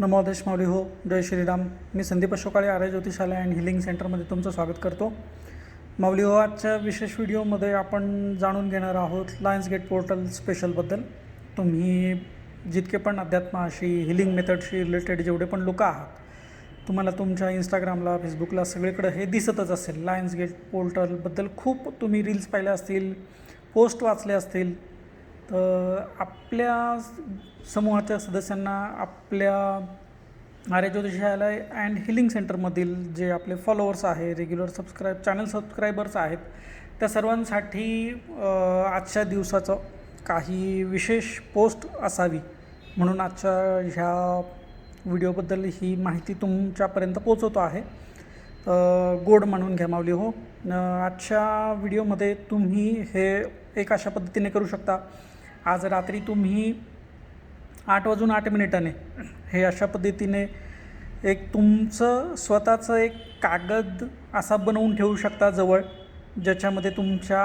नमोदेश माऊली हो. जय श्रीराम. मी संदीप अशोकाळे आर्य ज्योतिषालय अँड हिलिंग सेंटरमध्ये तुमचं स्वागत करतो. माऊली हो आजच्या विशेष व्हिडिओमध्ये आपण जाणून घेणार आहोत लायन्स गेट पोर्टल स्पेशलबद्दल तुम्ही जितके पण अध्यात्माशी हिलिंग मेथडशी रिलेटेड जेवढे पण लोक आहात तुम्हाला तुमच्या इंस्टाग्रामला फेसबुकला सगळीकडे हे दिसतच असेल. लायन्स गेट पोर्टलबद्दल खूप तुम्ही रील्स पाहिल्या असतील पोस्ट वाचले असतील तर आपल्या समूहाच्या सदस्यांना आपल्या आर्य ज्योतिषालय अँड हिलिंग सेंटरमधील जे आपले फॉलोअर्स आहे रेग्युलर सबस्क्राईब चॅनल सबस्क्रायबर्स आहेत त्या सर्वांसाठी आजच्या दिवसाचं काही विशेष पोस्ट असावी. म्हणून आजच्या ह्या व्हिडिओबद्दल ही माहिती तुमच्यापर्यंत पोचवतो आहे. गोड म्हणून घ्यामावली हो. आजच्या व्हिडिओमध्ये तुम्ही हे एक अशा पद्धतीने करू शकता. आज रात्री तुम्ही आठ वाजून आठ मिनिटाने हे अशा पद्धतीने एक तुमचं स्वतःचं एक कागद असा बनवून ठेवू शकता जवळ ज्याच्यामध्ये तुमच्या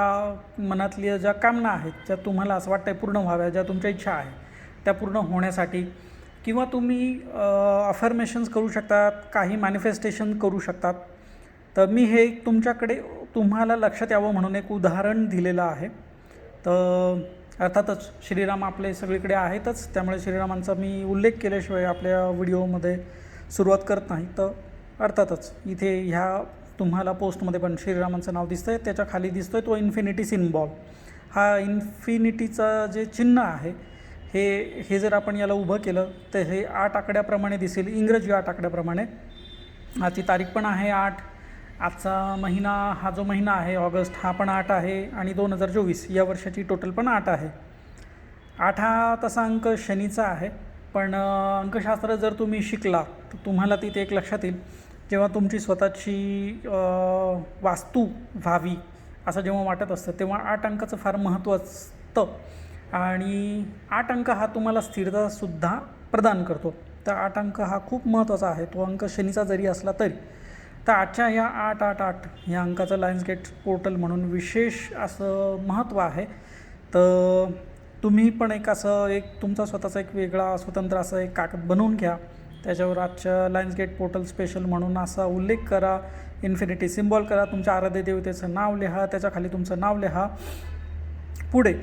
मनातल्या ज्या कामना आहेत ज्या तुम्हाला असं वाटतं पूर्ण व्हाव्या ज्या तुमच्या इच्छा आहे त्या पूर्ण होण्यासाठी किंवा तुम्ही अफर्मेशन्स करू शकतात काही मॅनिफेस्टेशन करू शकतात. तर मी हे एक तुमच्याकडे तुम्हाला लक्षात यावं म्हणून एक उदाहरण दिलेलं आहे. तर अर्थातच श्रीराम आपले सगळीकडे आहेतच त्यामुळे श्रीरामांचा मी उल्लेख केल्याशिवाय आपल्या व्हिडिओमध्ये सुरुवात करत नाही. तर अर्थातच इथे ह्या तुम्हाला पोस्टमध्ये पण श्रीरामांचं नाव दिसतं आहे त्याच्याखाली दिसतो आहे तो इन्फिनिटी सिम्बॉल. हा इन्फिनिटीचं जे चिन्ह आहे हे हे जर आपण याला उभं केलं तर हे आठ आकड्याप्रमाणे दिसेल. इंग्रजी आठ आकड्याप्रमाणे. आजची तारीख पण आहे आठ. आजचा महिना हा जो महिना आहे ऑगस्ट हा पण आठ आहे आणि दोन हजार चोवीस या वर्षाची टोटल पण आठ आहे. आठ हा तसा अंक शनीचा आहे पण अंकशास्त्र जर तुम्ही शिकला तर तुम्हाला तिथे एक लक्षात येईल. जेव्हा तुमची स्वतःची वास्तू व्हावी असं जेव्हा वाटत असतं तेव्हा आठ अंकाचं फार महत्त्व असतं. आणि आठ अंक हा तुम्हाला स्थिरतासुद्धा प्रदान करतो. तर आठ अंक हा खूप महत्त्वाचा आहे. तो अंक शनीचा जरी असला तरी. तर आजच्या ह्या आठ आठ आठ ह्या अंकाचं लायन्स गेट पोर्टल म्हणून विशेष असं महत्त्व आहे. तर तुम्ही पण एक असं एक तुमचा स्वतःचा एक वेगळा स्वतंत्र असं एक कागद बनवून घ्या. त्याच्यावर आजच्या लायन्स गेट पोर्टल स्पेशल म्हणून असा उल्लेख करा. इन्फिनिटी सिम्बॉल करा. तुमच्या आराध्य देवतेचं नाव लिहा. त्याच्याखाली तुमचं नाव लिहा. पुढे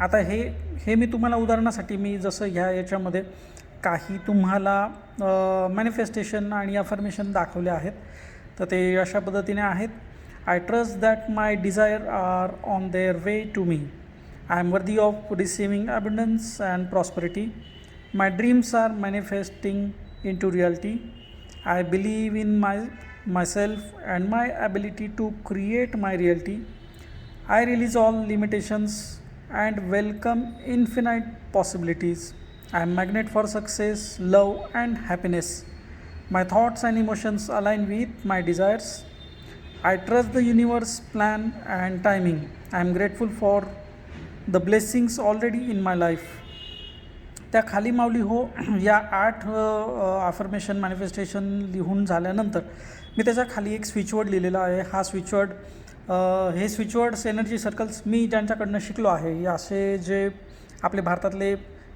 आता हे हे मी तुम्हाला उदाहरणासाठी मी जसं ह्या याच्यामध्ये काही तुम्हाला मॅनिफेस्टेशन आणि अफर्मेशन दाखवले आहेत. तर ते अशा पद्धतीने आहेत I trust that my desires are on their way to me I am worthy of receiving abundance and prosperity my dreams are manifesting into reality I believe in my myself and my ability to create my reality. I release all limitations and welcome infinite possibilities. I am magnet for success, love and happiness. My thoughts and emotions align with my desires. I trust the universe plan and timing. I am grateful for the blessings already in my life त्या खाली माऊली हो या आठ affirmation manifestation लिहून झाल्यानंतर मी त्याच्याखाली एक switch word लिहिलेला आहे हा स्विचवर्ड हे स्विचवर्ड्स एनर्जी सर्कल्स मी ज्यांच्याकडनं शिकलो आहे असे जे आपले भारतातले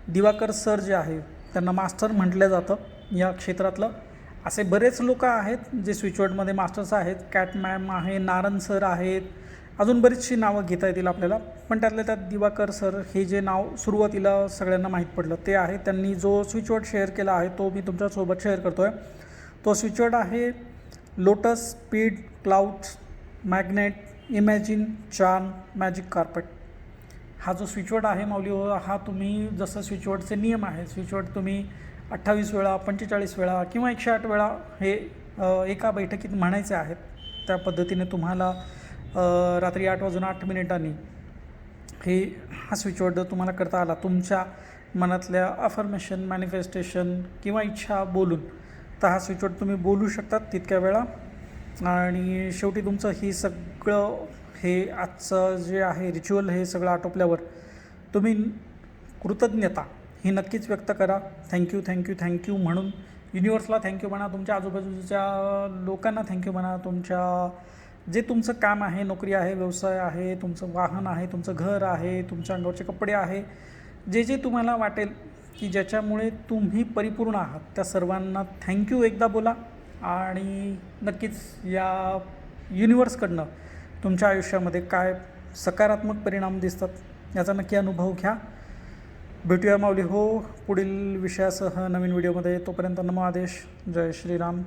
दिवाकर सर जे आहे त्यांना मास्टर म्हटलं जातं या क्षेत्रातलं असे बरेच लोक आहेत जे स्विचवर्डमध्ये मास्टर्स आहेत. कॅट मॅम आहे नारन सर आहेत. अजून बरीचशी नावं घेता येतील आपल्याला. पण त्यातल्या त्यात दिवाकर सर हे जे नाव सुरुवातीला सगळ्यांना माहीत पडलं ते आहे. त्यांनी जो स्विचवर्ड शेअर केला आहे तो मी तुमच्यासोबत शेअर करतो आहे तो स्विचवर्ड आहे lotus speed clouds magnet imagine charm magic carpet. हा जो स्विचवर्ड आहे माऊली हो हा तुम्ही जसं स्विचवर्डचे नियम आहे स्विचवर्ड तुम्ही अठ्ठावीस वेळा पंचेचाळीस वेळा किंवा एकशे आठ वेळा हे एका बैठकीत म्हणायचे आहेत. त्या पद्धतीने तुम्हाला रात्री आठ वाजून आठ मिनिटांनी हे हा स्विचवर्ड तुम्हाला करता आला. तुमच्या मनातल्या अफर्मेशन मॅनिफेस्टेशन किंवा इच्छा बोलून तर हा स्विचवर्ड तुम्ही बोलू शकतात तितक्या वेळा. आणि शेवटी तुमचं ही सगळं हे आजचं जे आहे रिच्युअल हे सगळं आटोपल्यावर तुम्ही कृतज्ञता ही नक्कीच व्यक्त करा. थँक्यू थँक्यू थँक्यू म्हणून युनिवर्सला थँक्यू म्हणा तुमच्या आजूबाजूच्या लोकांना थँक्यू म्हणा तुमच्या जे तुमचं काम आहे नोकरी आहे व्यवसाय आहे तुमचं वाहन आहे तुमचं घर आहे तुमच्या अंगावरचे कपडे आहे जे जे तुम्हाला वाटेल की ज्याच्यामुळे तुम्ही परिपूर्ण आहात त्या सर्वांना थँक्यू एकदा बोला आणि नक्कीच या युनिवर्सकडनं तुमच्या आयुष्यामध्ये काय सकारात्मक परिणाम दिसतात याचा नक्की अनुभव घ्या. भेटूया माऊली. हो पुढील विषयासह नवीन व्हिडिओमध्ये तोपर्यंत नमो आदेश. जय श्रीराम.